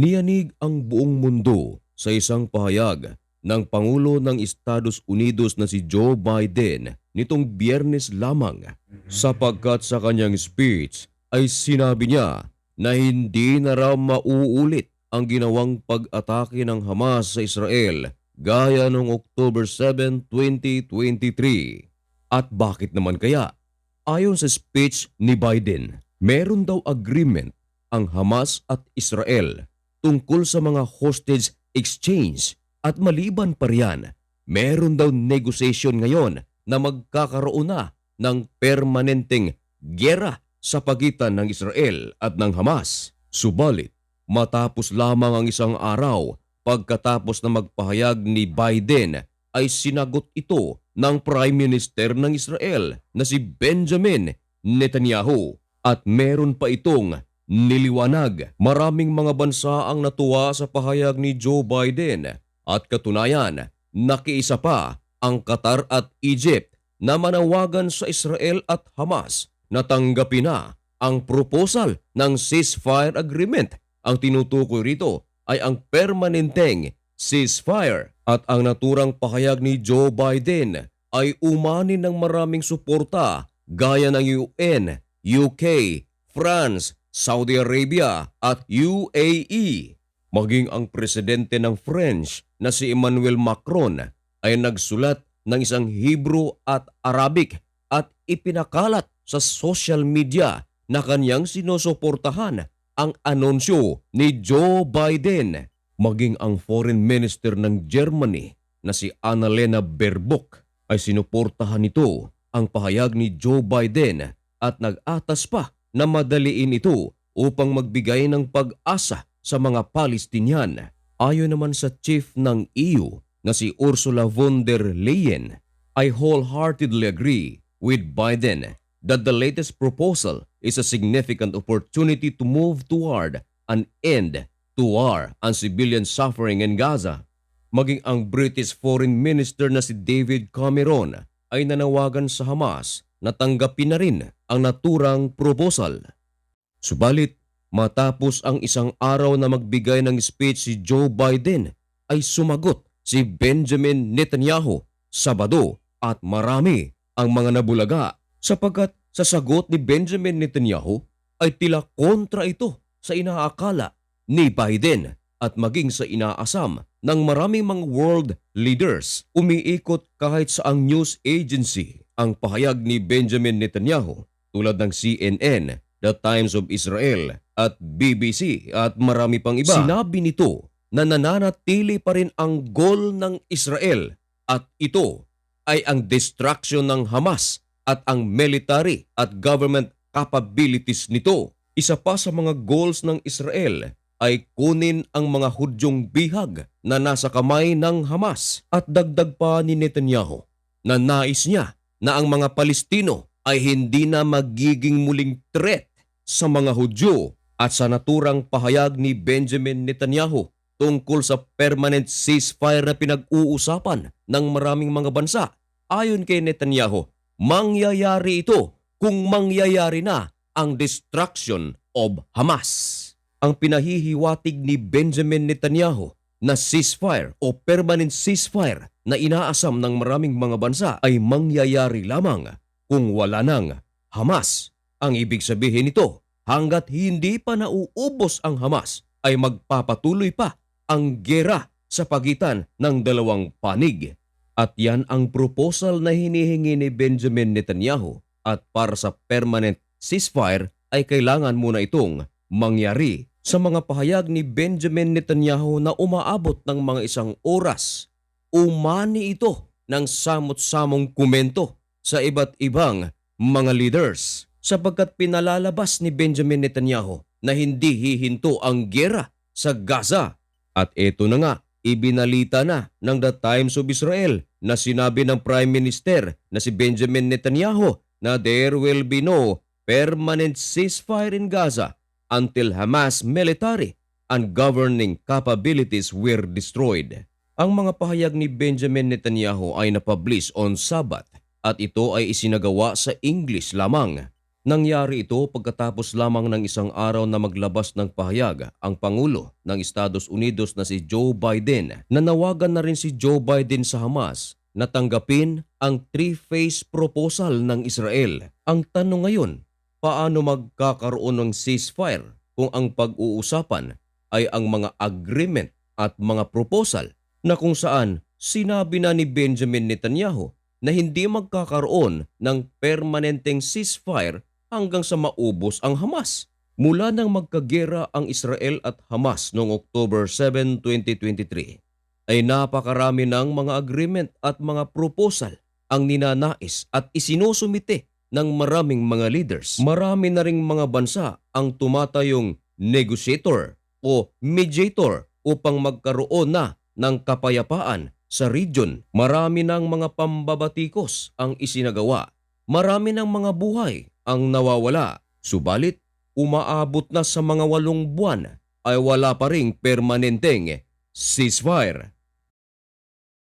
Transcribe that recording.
Niyanig ang buong mundo sa isang pahayag ng Pangulo ng Estados Unidos na si Joe Biden nitong biyernes lamang sapagkat sa kanyang speech ay sinabi niya na hindi na raw mauulit ang ginawang pag-atake ng Hamas sa Israel gaya noong October 7, 2023. At bakit naman kaya? Ayon sa speech ni Biden, meron daw agreement ang Hamas at Israel tungkol sa mga hostage exchange at maliban pa riyan, meron daw negotiation ngayon na magkakaroon na ng permanenteng gyera sa pagitan ng Israel at ng Hamas. Subalit, matapos lamang ang isang araw pagkatapos na magpahayag ni Biden ay sinagot ito ng Prime Minister ng Israel na si Benjamin Netanyahu at meron pa itong niliwanag. Maraming mga bansa ang natuwa sa pahayag ni Joe Biden at katunayan, nakiisa pa ang Qatar at Egypt na manawagan sa Israel at Hamas na tanggapin na ang proposal ng ceasefire agreement. Ang tinutukoy rito ay ang permanenteng ceasefire at ang naturang pahayag ni Joe Biden ay umani ng maraming suporta gaya ng UN, UK, France, Saudi Arabia at UAE. Maging ang presidente ng French na si Emmanuel Macron ay nagsulat ng isang Hebrew at Arabic at ipinakalat sa social media na kanyang sinusuportahan ang anunsyo ni Joe Biden. Maging ang foreign minister ng Germany na si Annalena Baerbock ay sinuportahan nito ang pahayag ni Joe Biden at nag-atas pa na madaliin ito upang magbigay ng pag-asa sa mga Palestinian. Ayon naman sa chief ng EU na si Ursula von der Leyen, I wholeheartedly agree with Biden that the latest proposal is a significant opportunity to move toward an end to war and civilian suffering in Gaza. Maging ang British Foreign Minister na si David Cameron ay nanawagan sa Hamas na tanggapin na rin ang naturang proposal. Subalit, matapos ang isang araw na magbigay ng speech si Joe Biden, ay sumagot si Benjamin Netanyahu Sabado at marami ang mga nabulaga sapagkat sa sagot ni Benjamin Netanyahu ay tila kontra ito sa inaakala ni Biden at maging sa inaasam ng maraming mga world leaders. Umiikot kahit sa ang news agency ang pahayag ni Benjamin Netanyahu tulad ng CNN, The Times of Israel at BBC at marami pang iba. Sinabi nito na nananatili pa rin ang goal ng Israel at ito ay ang destruction ng Hamas at ang military at government capabilities nito. Isa pa sa mga goals ng Israel ay kunin ang mga hudyong bihag na nasa kamay ng Hamas at dagdag pa ni Netanyahu na nais niya na ang mga Palestino ay hindi na magiging muling threat sa mga Hudyo at sa naturang pahayag ni Benjamin Netanyahu tungkol sa permanent ceasefire na pinag-uusapan ng maraming mga bansa. Ayon kay Netanyahu, mangyayari ito kung mangyayari na ang destruction of Hamas. Ang pinahihiwatig ni Benjamin Netanyahu na ceasefire o permanent ceasefire na inaasam ng maraming mga bansa ay mangyayari lamang kung wala nang Hamas. Ang ibig sabihin nito, hanggat hindi pa nauubos ang Hamas ay magpapatuloy pa ang gera sa pagitan ng dalawang panig. At yan ang proposal na hinihingi ni Benjamin Netanyahu at para sa permanent ceasefire ay kailangan muna itong mangyari sa mga pahayag ni Benjamin Netanyahu na umaabot ng mga isang oras. Umani ito ng samot-samong komento sa iba't ibang mga leaders sapagkat pinalalabas ni Benjamin Netanyahu na hindi hihinto ang gera sa Gaza. At ito na nga, ibinalita na ng The Times of Israel na sinabi ng Prime Minister na si Benjamin Netanyahu na there will be no permanent ceasefire in Gaza until Hamas military and governing capabilities were destroyed. Ang mga pahayag ni Benjamin Netanyahu ay napublish on Sabbath at ito ay isinagawa sa English lamang. Nangyari ito pagkatapos lamang ng isang araw na maglabas ng pahayag ang Pangulo ng Estados Unidos na si Joe Biden. Nanawagan na rin si Joe Biden sa Hamas na tanggapin ang three-phase proposal ng Israel. Ang tanong ngayon, paano magkakaroon ng ceasefire kung ang pag-uusapan ay ang mga agreement at mga proposal na kung saan sinabi na ni Benjamin Netanyahu na hindi magkakaroon ng permanenteng ceasefire hanggang sa maubos ang Hamas. Mula nang magkagera ang Israel at Hamas noong October 7, 2023, ay napakarami ng mga agreement at mga proposal ang ninanais at isinusumite ng maraming mga leaders. Marami na ring mga bansa ang tumatayong negotiator o mediator upang magkaroon na ng kapayapaan sa region. Marami ng mga pambabatikos ang isinagawa. Marami ng mga buhay ang nawawala. Subalit, umaabot na sa mga walong buwan ay wala pa ring permanenteng ceasefire.